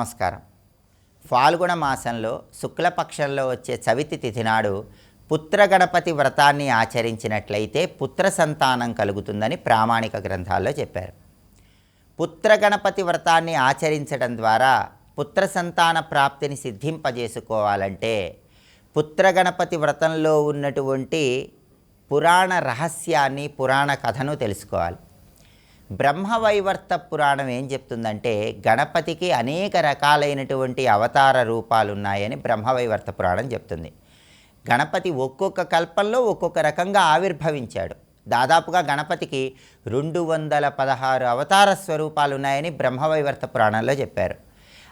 నమస్కారం. ఫాల్గుణ మాసంలో శుక్లపక్షంలో వచ్చే చవితి తిథి నాడు పుత్రగణపతి వ్రతాన్ని ఆచరించినట్లయితే పుత్ర సంతానం కలుగుతుందని ప్రామాణిక గ్రంథాల్లో చెప్పారు. పుత్రగణపతి వ్రతాన్ని ఆచరించడం ద్వారా పుత్ర సంతాన ప్రాప్తిని సిద్ధింపజేసుకోవాలంటే పుత్రగణపతి వ్రతంలో ఉన్నటువంటి పురాణ రహస్యాన్ని పురాణ కథను తెలుసుకోవాలి. బ్రహ్మవైవర్త పురాణం ఏం చెప్తుందంటే గణపతికి అనేక రకాలైనటువంటి అవతార రూపాలు ఉన్నాయని బ్రహ్మవైవర్త పురాణం చెప్తుంది. గణపతి ఒక్కొక్క కల్పంలో ఒక్కొక్క రకంగా ఆవిర్భవించాడు. దాదాపుగా గణపతికి రెండు వందల పదహారు అవతార స్వరూపాలు ఉన్నాయని బ్రహ్మవైవర్త పురాణంలో చెప్పారు.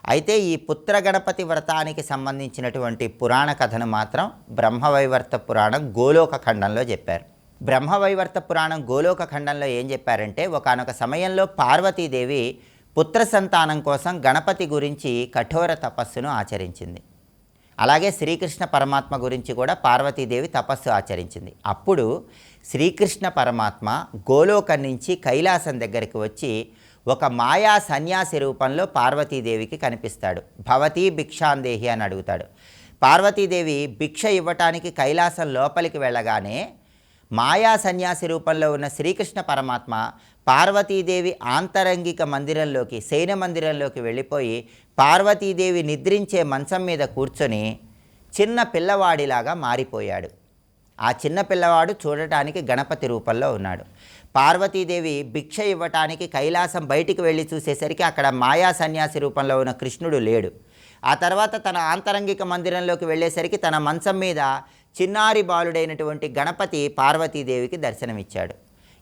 అయితే ఈ పుత్ర గణపతి వ్రతానికి సంబంధించినటువంటి పురాణ కథను మాత్రం బ్రహ్మవైవర్త పురాణం గోలోక ఖండంలో చెప్పారు. బ్రహ్మవైవర్త పురాణం గోలోక ఖండంలో ఏం చెప్పారంటే ఒకానొక సమయంలో పార్వతీదేవి పుత్ర సంతానం కోసం గణపతి గురించి కఠోర తపస్సును ఆచరించింది. అలాగే శ్రీకృష్ణ పరమాత్మ గురించి కూడా పార్వతీదేవి తపస్సు ఆచరించింది. అప్పుడు శ్రీకృష్ణ పరమాత్మ గోలోకం నుంచి కైలాసం దగ్గరికి వచ్చి ఒక మాయా సన్యాసి రూపంలో పార్వతీదేవికి కనిపిస్తాడు. భవతీ భిక్షాందేహి అని అడుగుతాడు. పార్వతీదేవి భిక్ష ఇవ్వటానికి కైలాసం లోపలికి వెళ్ళగానే మాయా సన్యాసి రూపంలో ఉన్న శ్రీకృష్ణ పరమాత్మ పార్వతీదేవి ఆంతరంగిక మందిరంలోకి శయన మందిరంలోకి వెళ్ళిపోయి పార్వతీదేవి నిద్రించే మంచం మీద కూర్చొని చిన్న పిల్లవాడిలాగా మారిపోయాడు. ఆ చిన్న పిల్లవాడు చూడటానికి గణపతి రూపంలో ఉన్నాడు. పార్వతీదేవి భిక్ష ఇవ్వటానికి కైలాసం బయటికి వెళ్ళి చూసేసరికి అక్కడ మాయా సన్యాసి రూపంలో ఉన్న కృష్ణుడు లేడు. ఆ తర్వాత తన ఆంతరంగిక మందిరంలోకి వెళ్ళేసరికి తన మంచం మీద చిన్నారి బాలుడైనటువంటి గణపతి పార్వతీదేవికి దర్శనమిచ్చాడు.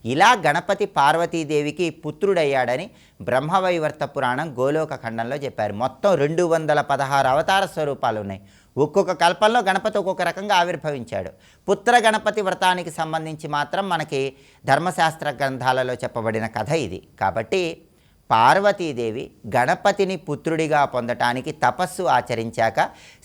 ఇలా గణపతి పార్వతీదేవికి పుత్రుడయ్యాడని బ్రహ్మవైవర్త పురాణం గోలోక ఖండంలో చెప్పారు. మొత్తం రెండు వందల పదహారు అవతార స్వరూపాలు ఉన్నాయి ఒక్కొక్క కల్పంలో గణపతి ఒక్కొక్క రకంగా ఆవిర్భవించాడు. పుత్ర గణపతి వ్రతానికి సంబంధించి మాత్రం మనకి ధర్మశాస్త్ర గ్రంథాలలో చెప్పబడిన కథ ఇది. కాబట్టి పార్వతీదేవి గణపతిని పుత్రుడిగా పొందటానికి తపస్సు ఆచరించాక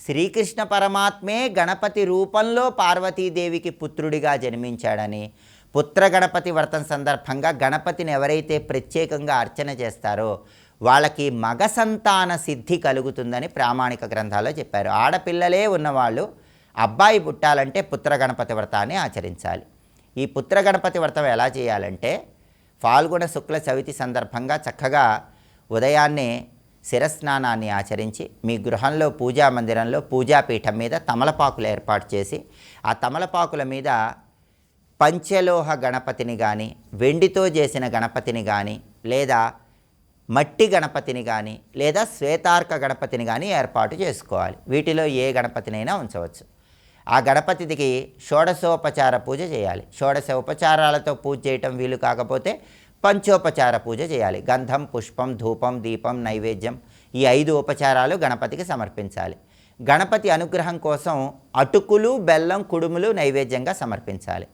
శ్రీకృష్ణ పరమాత్మే గణపతి రూపంలో పార్వతీదేవికి పుత్రుడిగా జన్మించాడని పుత్ర గణపతి వ్రతం సందర్భంగా గణపతిని ఎవరైతే ప్రత్యేకంగా అర్చన చేస్తారో వాళ్ళకి మగ సంతాన సిద్ధి కలుగుతుందని ప్రామాణిక గ్రంథాల్లో చెప్పారు. ఆడపిల్లలే ఉన్నవాళ్ళు అబ్బాయి పుట్టాలంటే పుత్ర గణపతి వ్రతాన్ని ఆచరించాలి. ఈ పుత్ర గణపతి వ్రతం ఎలా చేయాలంటే ఫాల్గుణ శుక్ల చవితి సందర్భంగా చక్కగా ఉదయాన్నే శిరస్నానాన్ని ఆచరించి మీ గృహంలో పూజా మందిరంలో పూజాపీఠం మీద తమలపాకులు ఏర్పాటు చేసి ఆ తమలపాకుల మీద పంచలోహ గణపతిని కానీ వెండితో చేసిన గణపతిని కానీ లేదా మట్టి గణపతిని కానీ లేదా శ్వేతార్క గణపతిని కానీ ఏర్పాటు చేసుకోవాలి. వీటిలో ఏ గణపతినైనా ఉంచవచ్చు. ఆ గణపతికి షోడశోపచార పూజ చేయాలి. షోడశ ఉపచారాలతో పూజ చేయటం వీలు కాకపోతే పంచోపచార పూజ చేయాలి. గంధం పుష్పం ధూపం దీపం నైవేద్యం ఈ ఐదు ఉపచారాలు గణపతికి సమర్పించాలి. గణపతి అనుగ్రహం కోసం అటుకులు బెల్లం కుడుములు నైవేద్యంగా సమర్పించాలి.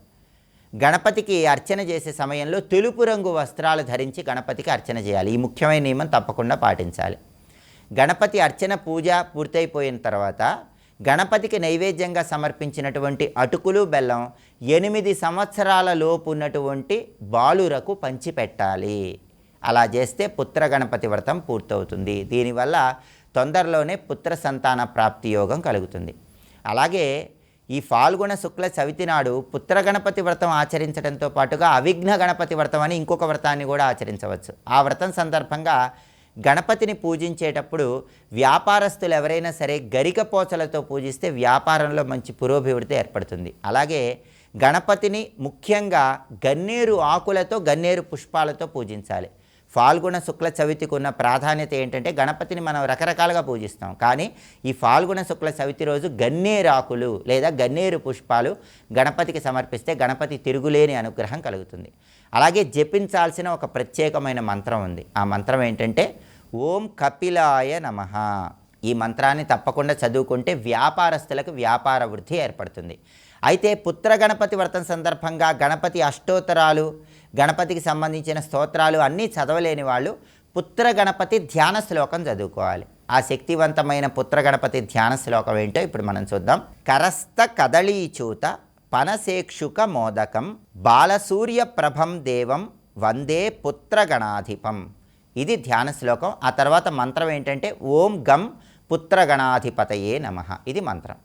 గణపతికి అర్చన చేసే సమయంలో తెలుపు రంగు వస్త్రాలు ధరించి గణపతికి అర్చన చేయాలి. ఈ ముఖ్యమైన నియమం తప్పకుండా పాటించాలి. గణపతి అర్చన పూజ పూర్తయిపోయిన తర్వాత గణపతికి నైవేద్యంగా సమర్పించినటువంటి అటుకులు బెల్లం ఎనిమిది సంవత్సరాల లోపు ఉన్నటువంటి బాలురకు పంచిపెట్టాలి. అలా చేస్తే పుత్ర గణపతి వ్రతం పూర్తవుతుంది. దీనివల్ల తొందరలోనే పుత్ర సంతాన ప్రాప్తి యోగం కలుగుతుంది. అలాగే ఈ ఫాల్గుణ శుక్ల చవితి నాడు పుత్ర గణపతి వ్రతం ఆచరించడంతో పాటుగా అవిఘ్న గణపతి వ్రతం అని ఇంకొక వ్రతాన్ని కూడా ఆచరించవచ్చు. ఆ వ్రతం సందర్భంగా గణపతిని పూజించేటప్పుడు వ్యాపారస్తులు ఎవరైనా సరే గరిక పోచలతో పూజిస్తే వ్యాపారంలో మంచి పురోభివృద్ధి ఏర్పడుతుంది. అలాగే గణపతిని ముఖ్యంగా గన్నేరు ఆకులతో గన్నేరు పుష్పాలతో పూజించాలి. ఫాల్గుణ శుక్ల చవితికి ఉన్న ప్రాధాన్యత ఏంటంటే గణపతిని మనం రకరకాలుగా పూజిస్తాం. కానీ ఈ ఫాల్గుణ శుక్ల చవితి రోజు గన్నేరు ఆకులు లేదా గన్నేరు పుష్పాలు గణపతికి సమర్పిస్తే గణపతి తిరుగులేని అనుగ్రహం కలుగుతుంది. అలాగే జపించాల్సిన ఒక ప్రత్యేకమైన మంత్రం ఉంది. ఆ మంత్రం ఏంటంటే ఓం కపిలాయ నమ. ఈ మంత్రాన్ని తప్పకుండా చదువుకుంటే వ్యాపారస్తులకు వ్యాపార వృద్ధి ఏర్పడుతుంది. అయితే పుత్ర గణపతి వ్రతం సందర్భంగా గణపతి అష్టోత్తరాలు గణపతికి సంబంధించిన స్తోత్రాలు అన్నీ చదవలేని వాళ్ళు పుత్ర గణపతి ధ్యాన శ్లోకం చదువుకోవాలి. ఆ శక్తివంతమైన పుత్ర గణపతి ధ్యాన శ్లోకం ఏంటో ఇప్పుడు మనం చూద్దాం. కరస్థ కదళీచూత పనసేక్షుక మోదకం బాలసూర్య ప్రభం దేవం వందే పుత్రగణాధిపం. ఇది ధ్యాన శ్లోకం. ఆ తర్వాత మంత్రం ఏంటంటే ఓం గం పుత్రగణాధిపతయే నమ. ఇది మంత్రం.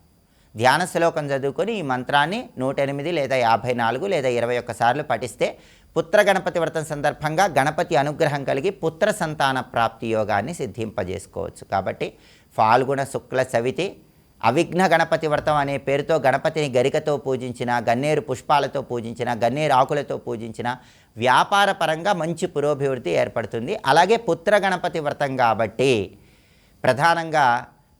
ధ్యాన శ్లోకం చదువుకొని ఈ మంత్రాన్ని నూట ఎనిమిది లేదా యాభై నాలుగు లేదా ఇరవై ఒక్కసార్లు పఠిస్తే పుత్ర గణపతి వ్రతం సందర్భంగా గణపతి అనుగ్రహం కలిగి పుత్ర సంతాన ప్రాప్తి యోగాన్ని సిద్ధింపజేసుకోవచ్చు. కాబట్టి ఫాల్గుణ శుక్ల సవితి అవిఘ్న గణపతి వ్రతం అనే పేరుతో గణపతిని గరికతో పూజించిన గన్నేరు పుష్పాలతో పూజించిన గన్నేరు ఆకులతో పూజించిన వ్యాపార పరంగా మంచి పురోభివృద్ధి ఏర్పడుతుంది. అలాగే పుత్ర గణపతి వ్రతం కాబట్టి ప్రధానంగా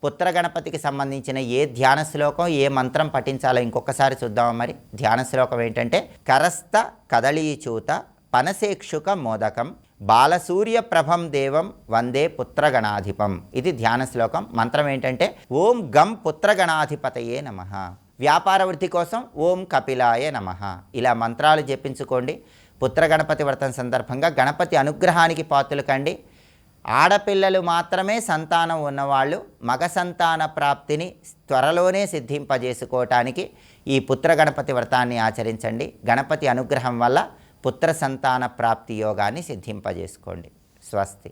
పుత్ర గణపతికి సంబంధించిన ఏ ధ్యాన శ్లోకం ఏ మంత్రం పఠించాలో ఇంకొకసారి చూద్దాం మరి. ధ్యాన శ్లోకం ఏంటంటే కరస్థ కదళీచూత పనసేక్షుక మోదకం బాలసూర్య ప్రభం దేవం వందే పుత్రగణాధిపం ఇది ధ్యాన శ్లోకం. మంత్రం ఏంటంటే ఓం గం పుత్రగణాధిపతయే నమ. వ్యాపార వృద్ధి కోసం ఓం కపిలాయ నమ. ఇలా మంత్రాలు జపించుకోండి. పుత్రగణపతి వ్రతం సందర్భంగా గణపతి అనుగ్రహానికి పాత్రలు కండి. ఆడపిల్లలు మాత్రమే సంతానం ఉన్నవాళ్ళు మగ సంతాన ప్రాప్తిని త్వరలోనే సిద్ధింపజేసుకోవటానికి ఈ పుత్ర గణపతి వ్రతాన్ని ఆచరించండి. గణపతి అనుగ్రహం వల్ల పుత్ర సంతాన ప్రాప్తి యోగాన్ని సిద్ధింపజేసుకోండి. స్వస్తి.